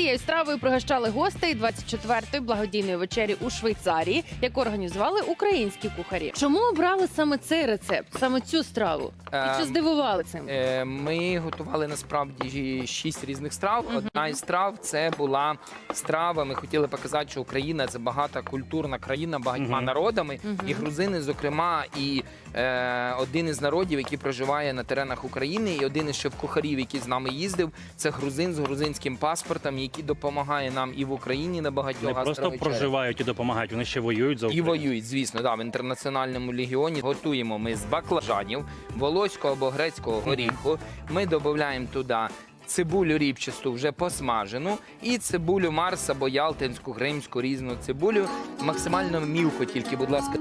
Цією стравою пригощали гостей 24-ї благодійної вечері у Швейцарії, яку організували українські кухарі. Чому обрали саме цей рецепт, саме цю страву? І чи Ем, здивували цим? Е, Ми готували насправді шість різних страв. Одна із страв це була страва. Ми хотіли показати, що Україна це багата культурна країна багатьма народами, і грузини, зокрема, і е, один із народів, який проживає на теренах України, і один із шеф-кухарів, який з нами їздив, це грузин з грузинським паспортом, який допомагає нам і в Україні на багатьох Не просто гастровечерях. проживають і допомагають, вони ще воюють за І Україну. воюють, звісно, да, в інтернаціональному легіоні. Готуємо ми з баклажанів, волоського або грецького горіху. Ми додаємо туди. Цибулю ріпчасту вже посмажену, і цибулю Марс або ялтинську, гримську, різну цибулю. Максимально мілко, тільки, будь ласка,